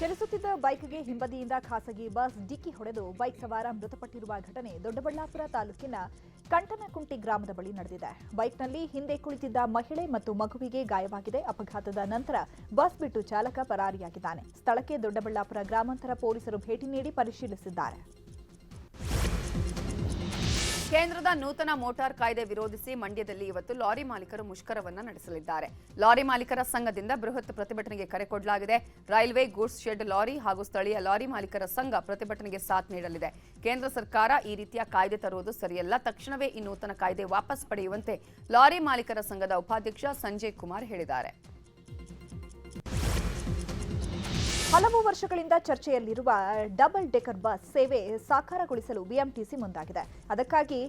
ಚಲಿಸುತ್ತಿದ್ದ ಬೈಕ್ಗೆ ಹಿಂಬದಿಯಿಂದ ಖಾಸಗಿ ಬಸ್ ಡಿಕ್ಕಿ ಹೊಡೆದು ಬೈಕ್ ಸವಾರ ಮೃತಪಟ್ಟಿರುವ ಘಟನೆ ದೊಡ್ಡಬಳ್ಳಾಪುರ ತಾಲೂಕಿನ ಕಂಟನಕುಂಟಿ ಗ್ರಾಮದ ಬಳಿ ನಡೆದಿದೆ. ಬೈಕ್ನಲ್ಲಿ ಹಿಂದೆ ಕುಳಿತಿದ್ದ ಮಹಿಳೆ ಮತ್ತು ಮಗುವಿಗೆ ಗಾಯವಾಗಿದೆ. ಅಪಘಾತದ ನಂತರ ಬಸ್ ಬಿಟ್ಟು ಚಾಲಕ ಪರಾರಿಯಾಗಿದ್ದಾನೆ. ಸ್ಥಳಕ್ಕೆ ದೊಡ್ಡಬಳ್ಳಾಪುರ ಗ್ರಾಮಾಂತರ ಪೊಲೀಸರು ಭೇಟಿ ನೀಡಿ ಪರಿಶೀಲಿಸಿದ್ದಾರೆ. ಕೇಂದ್ರದ ನೂತನ ಮೋಟಾರ್ ಕಾಯ್ದೆ ವಿರೋಧಿಸಿ ಮಂಡ್ಯದಲ್ಲಿ ಇವತ್ತು ಲಾರಿ ಮಾಲೀಕರು ಮುಷ್ಕರವನ್ನ ನಡೆಸಲಿದ್ದಾರೆ. ಲಾರಿ ಮಾಲೀಕರ ಸಂಘದಿಂದ ಬೃಹತ್ ಪ್ರತಿಭಟನೆಗೆ ಕರೆ ಕೊಡಲಾಗಿದೆ. ರೈಲ್ವೆ, ಗೂಡ್ಸ್ ಶೆಡ್ ಲಾರಿ ಹಾಗೂ ಸ್ಥಳೀಯ ಲಾರಿ ಮಾಲೀಕರ ಸಂಘ ಪ್ರತಿಭಟನೆಗೆ ಸಾಥ್ ನೀಡಲಿದೆ. ಕೇಂದ್ರ ಸರ್ಕಾರ ಈ ರೀತಿಯ ಕಾಯ್ದೆ ತರುವುದು ಸರಿಯಲ್ಲ. ತಕ್ಷಣವೇ ಈ ನೂತನ ಕಾಯ್ದೆ ವಾಪಸ್ ಪಡೆಯುವಂತೆ ಲಾರಿ ಮಾಲೀಕರ ಸಂಘದ ಉಪಾಧ್ಯಕ್ಷ ಸಂಜಯ್ ಕುಮಾರ್ ಹೇಳಿದ್ದಾರೆ. ಹಲವು ವರ್ಷಗಳಿಂದ ಚರ್ಚೆಯಲ್ಲಿರುವ ಡಬಲ್ ಡೆಕರ್ ಬಸ್ ಸೇವೆ ಸಾಕಾರಗೊಳಿಸಲು ಬಿಎಂಟಿಸಿ ಮುಂದಾಗಿದೆ. ಅದಕ್ಕಾಗಿ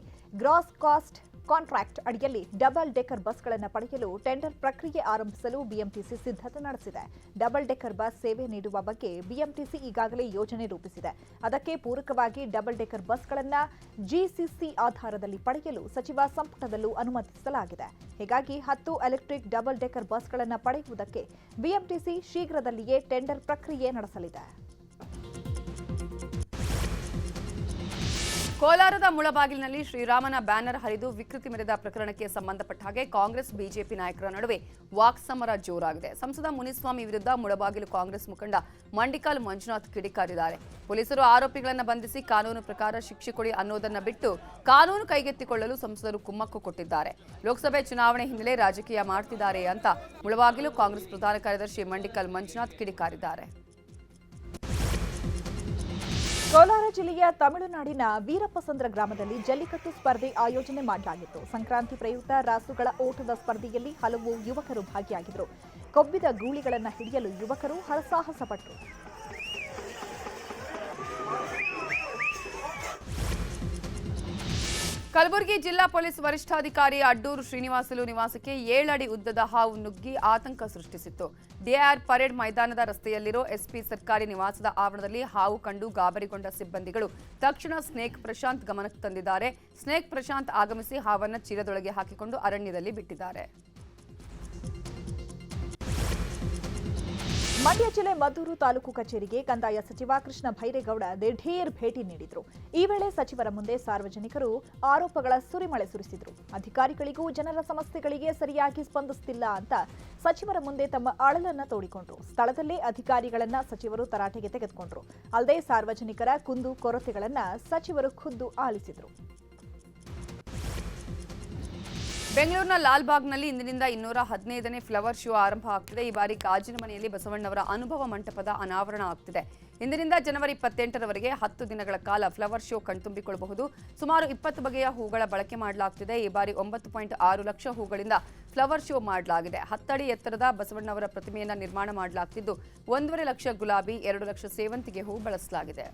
ಗ್ರಾಸ್ ಕಾಸ್ಟ್ ಕಾಂಟ್ರಾಕ್ಟ್ ಅಡಿಯಲ್ಲಿ ಡಬಲ್ ಡೆಕರ್ ಬಸ್ಗಳನ್ನು ಪಡೆಯಲು ಟೆಂಡರ್ ಪ್ರಕ್ರಿಯೆ ಆರಂಭಿಸಲು ಬಿಎಂಟಿಸಿ ಸಿದ್ಧತೆ ನಡೆಸಿದೆ. ಡಬಲ್ ಡೆಕರ್ ಬಸ್ ಸೇವೆ ನೀಡುವ ಬಗ್ಗೆ ಬಿಎಂಟಿಸಿ ಈಗಾಗಲೇ ಯೋಜನೆ ರೂಪಿಸಿದೆ. ಅದಕ್ಕೆ ಪೂರಕವಾಗಿ ಡಬಲ್ ಡೆಕರ್ ಬಸ್ಗಳನ್ನು ಜಿಸಿಸಿ ಆಧಾರದಲ್ಲಿ ಪಡೆಯಲು ಸಚಿವ ಸಂಪುಟದಲ್ಲೂ ಅನುಮತಿಸಲಾಗಿದೆ. ಹೀಗಾಗಿ ಹತ್ತು ಎಲೆಕ್ಟ್ರಿಕ್ ಡಬಲ್ ಡೆಕರ್ ಬಸ್ಗಳನ್ನು ಪಡೆಯುವುದಕ್ಕೆ ಬಿಎಂಟಿಸಿ ಶೀಘ್ರದಲ್ಲಿಯೇ ಟೆಂಡರ್ ಪ್ರಕ್ರಿಯೆ ನಡೆಸಲಿದೆ. ಕೋಲಾರದ ಮುಳಬಾಗಿಲಿನಲ್ಲಿ ಶ್ರೀರಾಮನ ಬ್ಯಾನರ್ ಹರಿದು ವಿಕೃತಿ ಮೆರೆದ ಪ್ರಕರಣಕ್ಕೆ ಸಂಬಂಧಪಟ್ಟ ಹಾಗೆ ಕಾಂಗ್ರೆಸ್, ಬಿಜೆಪಿ ನಾಯಕರ ನಡುವೆ ವಾಕ್ಸಮರ ಜೋರಾಗಿದೆ. ಸಂಸದ ಮುನಿಸ್ವಾಮಿ ವಿರುದ್ಧ ಮುಳಬಾಗಿಲು ಕಾಂಗ್ರೆಸ್ ಮುಖಂಡ ಮಂಡಿಕಾಲ್ ಮಂಜುನಾಥ್ ಕಿಡಿಕಾರಿದ್ದಾರೆ. ಪೊಲೀಸರು ಆರೋಪಿಗಳನ್ನು ಬಂಧಿಸಿ ಕಾನೂನು ಪ್ರಕಾರ ಶಿಕ್ಷೆ ಕೊಡಿ ಅನ್ನೋದನ್ನ ಬಿಟ್ಟು ಕಾನೂನು ಕೈಗೆತ್ತಿಕೊಳ್ಳಲು ಸಂಸದರು ಕುಮ್ಮಕ್ಕು ಕೊಟ್ಟಿದ್ದಾರೆ. ಲೋಕಸಭೆ ಚುನಾವಣೆ ಹಿನ್ನೆಲೆ ರಾಜಕೀಯ ಮಾಡ್ತಿದ್ದಾರೆ ಅಂತ ಮುಳಬಾಗಿಲು ಕಾಂಗ್ರೆಸ್ ಪ್ರಧಾನ ಕಾರ್ಯದರ್ಶಿ ಮಂಡಿಕಾಲ್ ಮಂಜುನಾಥ್ ಕಿಡಿಕಾರಿದ್ದಾರೆ. ಕೋಲಾರ ಜಿಲ್ಲೆಯ ತಮಿಳುನಾಡಿನ ವೀರಪ್ಪಸಂದ್ರ ಗ್ರಾಮದಲ್ಲಿ ಜಲ್ಲಿಕಟ್ಟು ಸ್ಪರ್ಧೆ ಆಯೋಜನೆ ಮಾಡಲಾಗಿತ್ತು. ಸಂಕ್ರಾಂತಿ ಪ್ರಯುಕ್ತ ರಾಸುಗಳ ಓಟದ ಸ್ಪರ್ಧೆಯಲ್ಲಿ ಹಲವು ಯುವಕರು ಭಾಗಿಯಾಗಿದ್ದರು. ಕೊಬ್ಬಿದ ಗೂಳಿಗಳನ್ನು ಹಿಡಿಯಲು ಯುವಕರು ಹರಸಾಹಸ ಪಟ್ಟರು ಕಲಬುರಗಿ ಜಿಲ್ಲಾ ಪೊಲೀಸ್ ವರಿಷ್ಠಾಧಿಕಾರಿ ಅಡ್ಡೂರು ಶ್ರೀನಿವಾಸಲು ನಿವಾಸಕ್ಕೆ ಏಳಡಿ ಉದ್ದದ ಹಾವು ನುಗ್ಗಿ ಆತಂಕ ಸೃಷ್ಟಿಸಿತ್ತು. ಡಿಆರ್ ಪರೇಡ್ ಮೈದಾನದ ರಸ್ತೆಯಲ್ಲಿರೋ ಎಸ್ಪಿ ಸರ್ಕಾರಿ ನಿವಾಸದ ಆವರಣದಲ್ಲಿ ಹಾವು ಕಂಡು ಗಾಬರಿಗೊಂಡ ಸಿಬ್ಬಂದಿಗಳು ತಕ್ಷಣ ಸ್ನೇಕ್ ಪ್ರಶಾಂತ್ ಗಮನಕ್ಕೆ ತಂದಿದ್ದಾರೆ. ಸ್ನೇಕ್ ಪ್ರಶಾಂತ್ ಆಗಮಿಸಿ ಹಾವನ್ನು ಚೀಲದೊಳಗೆ ಹಾಕಿಕೊಂಡು ಅರಣ್ಯದಲ್ಲಿ ಬಿಟ್ಟಿದ್ದಾರೆ. ಮಂಡ್ಯ ಜಿಲ್ಲೆ ಮದ್ದೂರು ತಾಲೂಕು ಕಚೇರಿಗೆ ಕಂದಾಯ ಸಚಿವ ಕೃಷ್ಣ ಭೈರೇಗೌಡ ದಿಢೀರ್ ಭೇಟಿ ನೀಡಿದ್ರು. ಈ ವೇಳೆ ಸಚಿವರ ಮುಂದೆ ಸಾರ್ವಜನಿಕರು ಆರೋಪಗಳ ಸುರಿಮಳೆ ಸುರಿಸಿದ್ರು. ಅಧಿಕಾರಿಗಳಿಗೂ ಜನರ ಸಮಸ್ಯೆಗಳಿಗೆ ಸರಿಯಾಗಿ ಸ್ಪಂದಿಸುತ್ತಿಲ್ಲ ಅಂತ ಸಚಿವರ ಮುಂದೆ ತಮ್ಮ ಅಳಲನ್ನ ತೋಡಿಕೊಂಡ್ರು. ಸ್ಥಳದಲ್ಲೇ ಅಧಿಕಾರಿಗಳನ್ನ ಸಚಿವರು ತರಾಟೆಗೆ ತೆಗೆದುಕೊಂಡ್ರು. ಅಲ್ಲದೆ ಸಾರ್ವಜನಿಕರ ಕುಂದು ಕೊರತೆಗಳನ್ನ ಸಚಿವರು ಖುದ್ದು ಆಲಿಸಿದ್ರು. ಬೆಂಗಳೂರಿನ ಲಾಲ್ಬಾಗ್ನಲ್ಲಿ ಇಂದಿನಿಂದ ಇನ್ನೂರ ಹದಿನೈದನೇ ಫ್ಲವರ್ ಶೋ ಆರಂಭ ಆಗ್ತಿದೆ. ಈ ಬಾರಿ ಗಾಜಿನ ಮನೆಯಲ್ಲಿ ಬಸವಣ್ಣವರ ಅನುಭವ ಮಂಟಪದ ಅನಾವರಣ ಆಗ್ತಿದೆ. ಇಂದಿನಿಂದ ಜನವರಿ ಇಪ್ಪತ್ತೆಂಟರವರೆಗೆ ಹತ್ತು ದಿನಗಳ ಕಾಲ ಫ್ಲವರ್ ಶೋ ಕಣ್ತುಂಬಿಕೊಳ್ಳಬಹುದು. ಸುಮಾರು ಇಪ್ಪತ್ತು ಬಗೆಯ ಹೂಗಳ ಬಳಕೆ ಮಾಡಲಾಗ್ತಿದೆ. ಈ ಬಾರಿ ಒಂಬತ್ತು ಪಾಯಿಂಟ್ ಆರು ಲಕ್ಷ ಹೂಗಳಿಂದ ಫ್ಲವರ್ ಶೋ ಮಾಡಲಾಗಿದೆ. ಹತ್ತಡಿ ಎತ್ತರದ ಬಸವಣ್ಣವರ ಪ್ರತಿಮೆಯನ್ನು ನಿರ್ಮಾಣ ಮಾಡಲಾಗ್ತಿದ್ದು, ಒಂದೂವರೆ ಲಕ್ಷ ಗುಲಾಬಿ, ಎರಡು ಲಕ್ಷ ಸೇವಂತಿಗೆ ಹೂ ಬಳಸಲಾಗಿದೆ.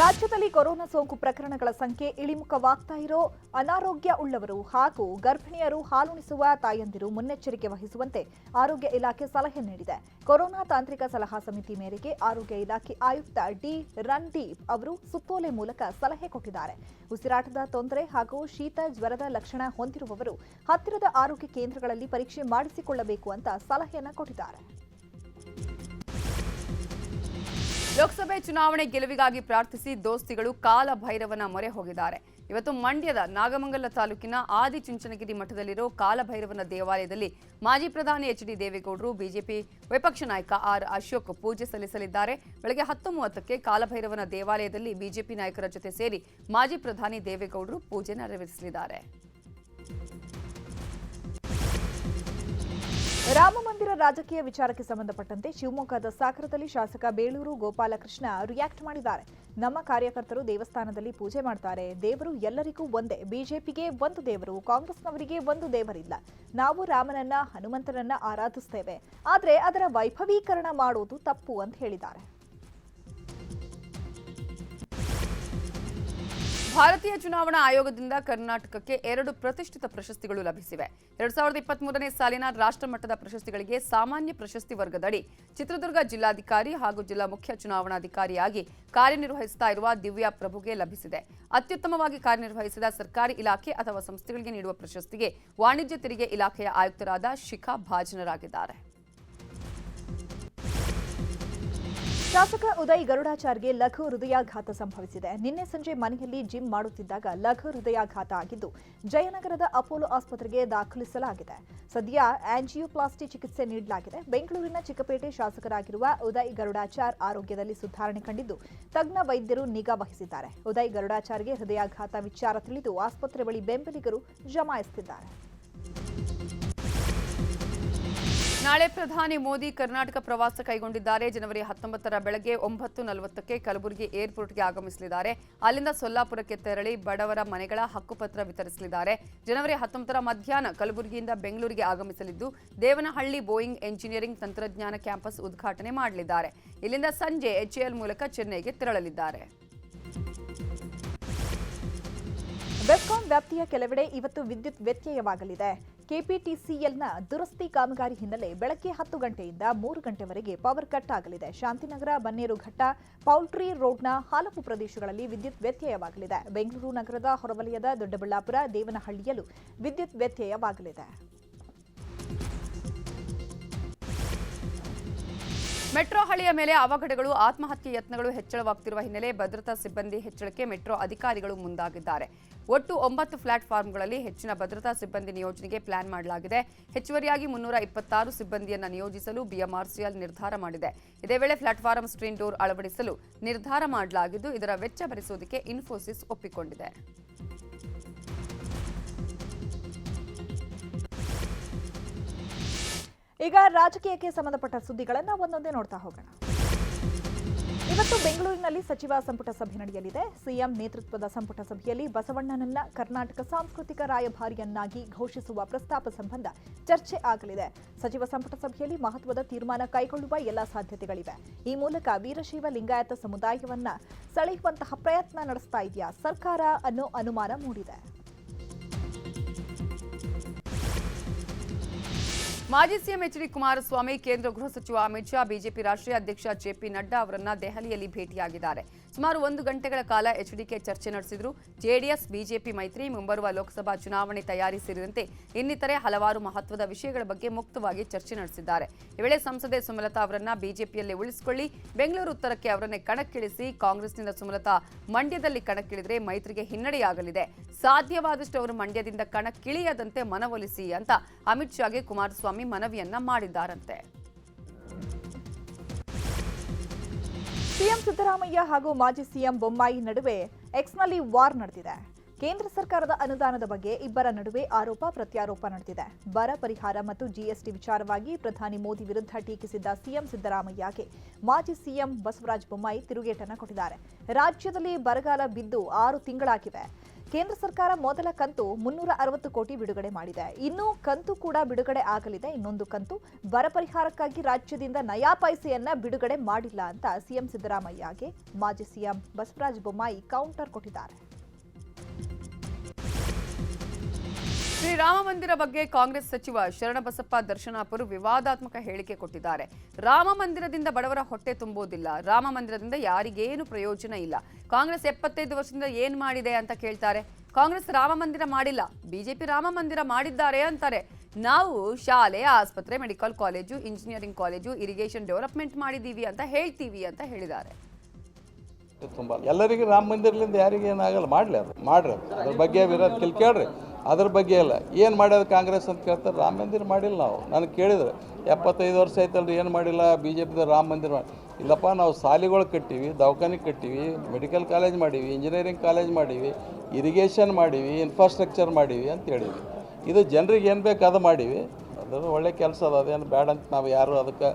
ರಾಜ್ಯದಲ್ಲಿ ಕೊರೋನಾ ಸೋಂಕು ಪ್ರಕರಣಗಳ ಸಂಖ್ಯೆ ಇಳಿಮುಖವಾಗ್ತಾ ಇರೋ ಅನಾರೋಗ್ಯ ಉಳ್ಳವರು ಹಾಗೂ ಗರ್ಭಿಣಿಯರು ಹಾಲುಣಿಸುವ ತಾಯಂದಿರು ಮುನ್ನೆಚ್ಚರಿಕೆ ವಹಿಸುವಂತೆ ಆರೋಗ್ಯ ಇಲಾಖೆ ಸಲಹೆ ನೀಡಿದೆ. ಕೊರೋನಾ ತಾಂತ್ರಿಕ ಸಲಹಾ ಸಮಿತಿ ಮೇರೆಗೆ ಆರೋಗ್ಯ ಇಲಾಖೆ ಆಯುಕ್ತ ಡಿ ರಣದೀಪ್ ಅವರು ಸುತ್ತೋಲೆ ಮೂಲಕ ಸಲಹೆ ಕೊಟ್ಟಿದ್ದಾರೆ. ಉಸಿರಾಟದ ತೊಂದರೆ ಹಾಗೂ ಶೀತ ಜ್ವರದ ಲಕ್ಷಣ ಹೊಂದಿರುವವರು ಹತ್ತಿರದ ಆರೋಗ್ಯ ಕೇಂದ್ರಗಳಲ್ಲಿ ಪರೀಕ್ಷೆ ಮಾಡಿಸಿಕೊಳ್ಳಬೇಕು ಅಂತ ಸಲಹೆಯನ್ನು ಕೊಟ್ಟಿದ್ದಾರೆ. ಲೋಕಸಭೆ ಚುನಾವಣೆ ಗೆಲುವಿಗಾಗಿ ಪ್ರಾರ್ಥಿಸಿ ದೋಸ್ತಿಗಳು ಕಾಲ ಭೈರವನ ಮೊರೆ ಹೋಗಿದ್ದಾರೆ. ಇವತ್ತು ಮಂಡ್ಯದ ನಾಗಮಂಗಲ ತಾಲೂಕಿನ ಆದಿಚುಂಚನಗಿರಿ ಮಠದಲ್ಲಿರೋ ಕಾಲಭೈರವನ ದೇವಾಲಯದಲ್ಲಿ ಮಾಜಿ ಪ್ರಧಾನಿ ಎಚ್ ಡಿ ದೇವೇಗೌಡರು, ಬಿಜೆಪಿ ವಿಪಕ್ಷ ನಾಯಕ ಆರ್ ಅಶೋಕ್ ಪೂಜೆ ಸಲ್ಲಿಸಲಿದ್ದಾರೆ. ಬೆಳಗ್ಗೆ ಹತ್ತು ಮೂವತ್ತಕ್ಕೆ ಕಾಲಭೈರವನ ದೇವಾಲಯದಲ್ಲಿ ಬಿಜೆಪಿ ನಾಯಕರ ಜೊತೆ ಸೇರಿ ಮಾಜಿ ಪ್ರಧಾನಿ ದೇವೇಗೌಡರು ಪೂಜೆ ನೆರವೇರಿಸಲಿದ್ದಾರೆ. ರಾಮ ಮಂದಿರ ರಾಜಕೀಯ ವಿಚಾರಕ್ಕೆ ಸಂಬಂಧಪಟ್ಟಂತೆ ಶಿವಮೊಗ್ಗದ ಸಾಗರದಲ್ಲಿ ಶಾಸಕ ಬೇಳೂರು ಗೋಪಾಲಕೃಷ್ಣ ರಿಯಾಕ್ಟ್ ಮಾಡಿದ್ದಾರೆ. ನಮ್ಮ ಕಾರ್ಯಕರ್ತರು ದೇವಸ್ಥಾನದಲ್ಲಿ ಪೂಜೆ ಮಾಡ್ತಾರೆ. ದೇವರು ಎಲ್ಲರಿಗೂ ಒಂದೇ. ಬಿಜೆಪಿಗೆ ಒಂದು ದೇವರು, ಕಾಂಗ್ರೆಸ್ನವರಿಗೆ ಒಂದು ದೇವರಿಲ್ಲ. ನಾವು ರಾಮನನ್ನ, ಹನುಮಂತನನ್ನ ಆರಾಧಿಸ್ತೇವೆ. ಆದರೆ ಅದರ ವೈಭವೀಕರಣ ಮಾಡುವುದು ತಪ್ಪು ಅಂತ ಹೇಳಿದ್ದಾರೆ. ಭಾರತೀಯ ಚುನಾವಣಾ ಆಯೋಗದಿಂದ ಕರ್ನಾಟಕಕ್ಕೆ ಎರಡು ಪ್ರತಿಷ್ಠಿತ ಪ್ರಶಸ್ತಿಗಳು ಲಭಿಸಿವೆ. ಎರಡ್ ಸಾವಿರದ ಇಪ್ಪತ್ಮೂರನೇ ಸಾಲಿನ ರಾಷ್ಟ್ರಮಟ್ಟದ ಪ್ರಶಸ್ತಿಗಳಿಗೆ ಸಾಮಾನ್ಯ ಪ್ರಶಸ್ತಿ ವರ್ಗದಡಿ ಚಿತ್ರದುರ್ಗ ಜಿಲ್ಲಾಧಿಕಾರಿ ಹಾಗೂ ಜಿಲ್ಲಾ ಮುಖ್ಯ ಚುನಾವಣಾಧಿಕಾರಿಯಾಗಿ ಕಾರ್ಯನಿರ್ವಹಿಸುತ್ತಾ ಇರುವ ದಿವ್ಯಾ ಪ್ರಭುಗೆ ಲಭಿಸಿದೆ. ಅತ್ಯುತ್ತಮವಾಗಿ ಕಾರ್ಯನಿರ್ವಹಿಸಿದ ಸರ್ಕಾರಿ ಇಲಾಖೆ ಅಥವಾ ಸಂಸ್ಥೆಗಳಿಗೆ ನೀಡುವ ಪ್ರಶಸ್ತಿಗೆ ವಾಣಿಜ್ಯ ತೆರಿಗೆ ಇಲಾಖೆಯ ಆಯುಕ್ತರಾದ ಶಿಖಾ ಭಾಜನರಾಗಿದ್ದಾರೆ. ಶಾಸಕ ಉದಯ್ ಗರುಡಾಚಾರ್ಗೆ ಲಘು ಹೃದಯಾಘಾತ ಸಂಭವಿಸಿದೆ. ನಿನ್ನೆ ಸಂಜೆ ಮನೆಯಲ್ಲಿ ಜಿಮ್ ಮಾಡುತ್ತಿದ್ದಾಗ ಲಘು ಹೃದಯಾಘಾತ ಆಗಿದ್ದು, ಜಯನಗರದ ಅಪೋಲೋ ಆಸ್ಪತ್ರೆಗೆ ದಾಖಲಿಸಲಾಗಿದೆ. ಸದ್ಯ ಆಂಜಿಯೋಪ್ಲಾಸ್ಟಿ ಚಿಕಿತ್ಸೆ ನೀಡಲಾಗಿದೆ. ಬೆಂಗಳೂರಿನ ಚಿಕ್ಕಪೇಟೆ ಶಾಸಕರಾಗಿರುವ ಉದಯ್ ಗರುಡಾಚಾರ್ ಆರೋಗ್ಯದಲ್ಲಿ ಸುಧಾರಣೆ ಕಂಡಿದ್ದು, ತಜ್ಞ ವೈದ್ಯರು ನಿಗಾ ವಹಿಸಿದ್ದಾರೆ. ಉದಯ್ ಗರುಡಾಚಾರ್ಗೆ ಹೃದಯಾಘಾತ ವಿಚಾರ ತಿಳಿದು ಆಸ್ಪತ್ರೆ ಬಳಿ ಬೆಂಬಲಿಗರು ಜಮಾಯಿಸುತ್ತಿದ್ದಾರೆ. ನಾಳೆ ಪ್ರಧಾನಿ ಮೋದಿ ಕರ್ನಾಟಕ ಪ್ರವಾಸ ಕೈಗೊಂಡಿದ್ದಾರೆ. ಜನವರಿ ಹತ್ತೊಂಬತ್ತರ ಬೆಳಗ್ಗೆ ಒಂಬತ್ತು ನಲವತ್ತಕ್ಕೆ ಕಲಬುರಗಿ ಏರ್ಪೋರ್ಟ್ಗೆ ಆಗಮಿಸಲಿದ್ದಾರೆ. ಅಲ್ಲಿಂದ ಸೊಲ್ಲಾಪುರಕ್ಕೆ ತೆರಳಿ ಬಡವರ ಮನೆಗಳ ಹಕ್ಕುಪತ್ರ ವಿತರಿಸಲಿದ್ದಾರೆ. ಜನವರಿ ಹತ್ತೊಂಬತ್ತರ ಮಧ್ಯಾಹ್ನ ಕಲಬುರಗಿಯಿಂದ ಬೆಂಗಳೂರಿಗೆ ಆಗಮಿಸಲಿದ್ದು, ದೇವನಹಳ್ಳಿ ಬೋಯಿಂಗ್ ಎಂಜಿನಿಯರಿಂಗ್ ತಂತ್ರಜ್ಞಾನ ಕ್ಯಾಂಪಸ್ ಉದ್ಘಾಟನೆ ಮಾಡಲಿದ್ದಾರೆ. ಇಲ್ಲಿಂದ ಸಂಜೆ ಎಚ್ಎಎಲ್ ಮೂಲಕ ಚೆನ್ನೈಗೆ ತೆರಳಲಿದ್ದಾರೆ. ಬೆಸ್ಕಾಂ ವ್ಯಾಪ್ತಿಯ ಕೆಲವೆಡೆ ಇವತ್ತು ವಿದ್ಯುತ್ ವ್ಯತ್ಯಯವಾಗಲಿದೆ. ಕೆಪಿಟಿಸಿಎಲ್ನ ದುರಸ್ತಿ ಕಾಮಗಾರಿ ಹಿನ್ನೆಲೆ ಬೆಳಗ್ಗೆ ಹತ್ತು ಗಂಟೆಯಿಂದ ಮೂರು ಗಂಟೆವರೆಗೆ ಪವರ್ ಕಟ್ ಆಗಲಿದೆ. ಶಾಂತಿನಗರ ಬನ್ನೇರುಘಟ್ಟ ಪೌಲ್ಟ್ರಿ ರೋಡ್ನ ಹಲವು ಪ್ರದೇಶಗಳಲ್ಲಿ ವಿದ್ಯುತ್ ವ್ಯತ್ಯಯವಾಗಲಿದೆ. ಬೆಂಗಳೂರು ನಗರದ ಹೊರವಲಯದ ದೊಡ್ಡಬಳ್ಳಾಪುರ, ದೇವನಹಳ್ಳಿಯಲ್ಲೂ ವಿದ್ಯುತ್ ವ್ಯತ್ಯಯವಾಗಲಿದೆ. ಮೆಟ್ರೋ ಹಳಿಯ ಮೇಲೆ ಅವಘಡಗಳು, ಆತ್ಮಹತ್ಯೆ ಯತ್ನಗಳು ಹೆಚ್ಚಳವಾಗ್ತಿರುವ ಹಿನ್ನೆಲೆ ಭದ್ರತಾ ಸಿಬ್ಬಂದಿ ಹೆಚ್ಚಳಕ್ಕೆ ಮೆಟ್ರೋ ಅಧಿಕಾರಿಗಳು ಮುಂದಾಗಿದ್ದಾರೆ. ಒಟ್ಟು ಒಂಬತ್ತು ಪ್ಲಾಟ್ಫಾರ್ಮ್ಗಳಲ್ಲಿ ಹೆಚ್ಚಿನ ಭದ್ರತಾ ಸಿಬ್ಬಂದಿ ನಿಯೋಜನೆಗೆ ಪ್ಲಾನ್ ಮಾಡಲಾಗಿದೆ. ಹೆಚ್ಚುವರಿಯಾಗಿ ಮುನ್ನೂರ ಇಪ್ಪತ್ತಾರು ಸಿಬ್ಬಂದಿಯನ್ನು ನಿಯೋಜಿಸಲು ಬಿಎಂಆರ್ಸಿಎಲ್ ನಿರ್ಧಾರ ಮಾಡಿದೆ. ಇದೇ ವೇಳೆ ಪ್ಲಾಟ್ಫಾರ್ಮ್ ಸ್ಕ್ರೀನ್ ಡೋರ್ ಅಳವಡಿಸಲು ನಿರ್ಧಾರ ಮಾಡಲಾಗಿದ್ದು, ಇದರ ವೆಚ್ಚ ಭರಿಸುವುದಕ್ಕೆ ಇನ್ಫೋಸಿಸ್ ಒಪ್ಪಿಕೊಂಡಿದೆ. ಈಗ ರಾಜಕೀಯಕ್ಕೆ ಸಂಬಂಧಪಟ್ಟ ಸುದ್ದಿಗಳನ್ನ ಒಂದೊಂದೇ ನೋಡ್ತಾ ಹೋಗೋಣ. ಇವತ್ತು ಬೆಂಗಳೂರಿನಲ್ಲಿ ಸಚಿವ ಸಂಪುಟ ಸಭೆ ನಡೆಯಲಿದೆ. ಸಿಎಂ ನೇತೃತ್ವದ ಸಂಪುಟ ಸಭೆಯಲ್ಲಿ ಬಸವಣ್ಣನನ್ನ ಕರ್ನಾಟಕ ಸಾಂಸ್ಕೃತಿಕ ರಾಯಭಾರಿಯನ್ನಾಗಿ ಘೋಷಿಸುವ ಪ್ರಸ್ತಾಪ ಸಂಬಂಧ ಚರ್ಚೆ ಆಗಲಿದೆ. ಸಚಿವ ಸಂಪುಟ ಸಭೆಯಲ್ಲಿ ಮಹತ್ವದ ತೀರ್ಮಾನ ಕೈಗೊಳ್ಳುವ ಎಲ್ಲ ಸಾಧ್ಯತೆಗಳಿವೆ. ಈ ಮೂಲಕ ವೀರಶೈವ ಲಿಂಗಾಯತ ಸಮುದಾಯವನ್ನ ಸೆಳೆಯುವಂತಹ ಪ್ರಯತ್ನ ನಡೆಸ್ತಾ ಇದೆಯಾ ಸರ್ಕಾರ ಅನ್ನೋ ಅನುಮಾನ ಮೂಡಿದೆ. ಮಾಜಿ ಸಿಎಂ ಎಚ್ ಡಿ ಕುಮಾರಸ್ವಾಮಿ, ಕೇಂದ್ರ ಗೃಹ ಸಚಿವ ಅಮಿತ್ ಶಾ, ಬಿಜೆಪಿ ರಾಷ್ಟ್ರೀಯ ಅಧ್ಯಕ್ಷ ಜೆಪಿ ನಡ್ಡಾ ಅವರನ್ನ ದೆಹಲಿಯಲ್ಲಿ ಭೇಟಿಯಾಗಿದ್ದಾರೆ. ಸುಮಾರು ಒಂದು ಗಂಟೆಗಳ ಕಾಲ ಎಚ್ಡಿಕೆ ಚರ್ಚೆ ನಡೆಸಿದ್ರು. ಜೆಡಿಎಸ್, ಬಿಜೆಪಿ, ಮೈತ್ರಿ ಮುಂಬರುವ ಲೋಕಸಭಾ ಚುನಾವಣೆ ತಯಾರಿ ಸೇರಿದಂತೆ ಇನ್ನಿತರೆ ಹಲವಾರು ಮಹತ್ವದ ವಿಷಯಗಳ ಬಗ್ಗೆ ಮುಕ್ತವಾಗಿ ಚರ್ಚೆ ನಡೆಸಿದ್ದಾರೆ. ಈ ವೇಳೆ ಸಂಸದೆ ಸುಮಲತಾ ಅವರನ್ನ ಬಿಜೆಪಿಯಲ್ಲಿ ಉಳಿಸಿಕೊಳ್ಳಿ, ಬೆಂಗಳೂರು ಉತ್ತರಕ್ಕೆ ಅವರನ್ನೇ ಕಣಕ್ಕಿಳಿಸಿ, ಕಾಂಗ್ರೆಸ್ನಿಂದ ಸುಮಲತಾ ಮಂಡ್ಯದಲ್ಲಿ ಕಣಕ್ಕಿಳಿದ್ರೆ ಮೈತ್ರಿಗೆ ಹಿನ್ನಡೆಯಾಗಲಿದೆ. ಸಾಧ್ಯವಾದಷ್ಟು ಅವರು ಮಂಡ್ಯದಿಂದ ಕಣಕ್ಕಿಳಿಯದಂತೆ ಮನವೊಲಿಸಿ ಅಂತ ಅಮಿತ್ ಶಾಗೆ ಕುಮಾರಸ್ವಾಮಿ ಮನವಿಯನ್ನ ಮಾಡಿದ್ದಾರಂತೆ. ಸಿಎಂ ಸಿದ್ದರಾಮಯ್ಯ ಹಾಗೂ ಮಾಜಿ ಸಿಎಂ ಬೊಮ್ಮಾಯಿ ನಡುವೆ ಎಕ್ಸ್ನಲ್ಲಿ ವಾರ್ ನಡೆದಿದೆ. ಕೇಂದ್ರ ಸರ್ಕಾರದ ಅನುದಾನದ ಬಗ್ಗೆ ಇಬ್ಬರ ನಡುವೆ ಆರೋಪ ಪ್ರತ್ಯಾರೋಪ ನಡೆದಿದೆ. ಬರ ಪರಿಹಾರ ಮತ್ತು ಜಿಎಸ್ಟಿ ವಿಚಾರವಾಗಿ ಪ್ರಧಾನಿ ಮೋದಿ ವಿರುದ್ಧ ಟೀಕಿಸಿದ್ದ ಸಿಎಂ ಸಿದ್ದರಾಮಯ್ಯಗೆ ಮಾಜಿ ಸಿಎಂ ಬಸವರಾಜ ಬೊಮ್ಮಾಯಿ ತಿರುಗೇಟನ್ನು ಕೊಟ್ಟಿದ್ದಾರೆ. ರಾಜ್ಯದಲ್ಲಿ ಬರಗಾಲ ಬಿದ್ದು ಆರು ತಿಂಗಳಾಗಿವೆ. ಕೇಂದ್ರ ಸರ್ಕಾರ ಮೊದಲ ಕಂತು ಮುನ್ನೂರ ಅರವತ್ತು ಕೋಟಿ ಬಿಡುಗಡೆ ಮಾಡಿದೆ. ಇನ್ನು ಕಂತು ಕೂಡ ಬಿಡುಗಡೆ ಆಗಲಿದೆ. ಇನ್ನೊಂದು ಕಂತು ಬರ ಪರಿಹಾರಕ್ಕಾಗಿ ರಾಜ್ಯದಿಂದ ನಯಾ ಪೈಸೆಯನ್ನ ಬಿಡುಗಡೆ ಮಾಡಿಲ್ಲ ಅಂತ ಸಿಎಂ ಸಿದ್ದರಾಮಯ್ಯಗೆ ಮಾಜಿ ಸಿಎಂ ಬಸವರಾಜ ಬೊಮ್ಮಾಯಿ ಕೌಂಟರ್ ಕೊಟ್ಟಿದ್ದಾರೆ. ಶ್ರೀರಾಮ ಮಂದಿರ ಬಗ್ಗೆ ಕಾಂಗ್ರೆಸ್ ಸಚಿವ ಶರಣಬಸಪ್ಪ ದರ್ಶನಾಪುರು ವಿವಾದಾತ್ಮಕ ಹೇಳಿಕೆ ಕೊಟ್ಟಿದ್ದಾರೆ. ರಾಮ ಮಂದಿರದಿಂದ ಬಡವರ ಹೊಟ್ಟೆ ತುಂಬುವುದಿಲ್ಲ. ರಾಮ ಮಂದಿರದಿಂದ ಯಾರಿಗೇನು ಪ್ರಯೋಜನ ಇಲ್ಲ. ಕಾಂಗ್ರೆಸ್ ಎಪ್ಪತ್ತೈದು ವರ್ಷದಿಂದ ಏನ್ ಮಾಡಿದೆ ಅಂತ ಕೇಳ್ತಾರೆ. ಕಾಂಗ್ರೆಸ್ ರಾಮ ಮಂದಿರ ಮಾಡಿಲ್ಲ. ಬಿಜೆಪಿ ರಾಮ ಮಂದಿರ ಮಾಡಿದ್ದಾರೆ ಅಂತಾರೆ. ನಾವು ಶಾಲೆ, ಆಸ್ಪತ್ರೆ, medical college, engineering college, irrigation development ಮಾಡಿದೀವಿ ಅಂತ ಹೇಳ್ತೀವಿ ಅಂತ ಹೇಳಿದ್ದಾರೆ. ತುಂಬ ಎಲ್ಲರಿಗೂ ರಾಮ ಮಂದಿರಲಿಂದ ಯಾರಿಗೇನಾಗಲ್ಲ ಮಾಡಲಿ ಅದು. ಮಾಡ್ರಿ ಅದು. ಅದ್ರ ಬಗ್ಗೆ ವಿರೋಧ. ಕೇಳ್ರಿ ಅದ್ರ ಬಗ್ಗೆ ಇಲ್ಲ ಏನು ಮಾಡ್ಯಾರ ಕಾಂಗ್ರೆಸ್ ಅಂತ ಕೇಳ್ತಾರೆ, ರಾಮ ಮಂದಿರ ಮಾಡಿಲ್ಲ ನಾವು. ನನಗೆ ಕೇಳಿದ್ರೆ ಎಪ್ಪತ್ತೈದು ವರ್ಷ ಆಯ್ತಲ್ರಿ, ಏನು ಮಾಡಿಲ್ಲ? ಬಿ ಜೆ ಪಿದ ರಾಮ ಮಂದಿರ ಮಾಡಿ ಇಲ್ಲಪ್ಪ, ನಾವು ಸಾಲಿಗಳು ಕಟ್ಟಿವಿ ದವಾಖಾನೆ ಕಟ್ಟಿವಿ, ಮೆಡಿಕಲ್ ಕಾಲೇಜ್ ಮಾಡೀವಿ, ಇಂಜಿನಿಯರಿಂಗ್ ಕಾಲೇಜ್ ಮಾಡೀವಿ, ಇರಿಗೇಷನ್ ಮಾಡೀವಿ ಇನ್ಫ್ರಾಸ್ಟ್ರಕ್ಚರ್ ಮಾಡೀವಿ ಅಂತ ಹೇಳಿವಿ ಇದು ಜನರಿಗೆ ಏನು ಬೇಕು ಅದು ಮಾಡೀವಿ. ಅದು ಒಳ್ಳೆ ಕೆಲಸ ಅದ, ಅದೇನು ಬೇಡ ಅಂತ ನಾವು ಯಾರು ಅದಕ್ಕೆ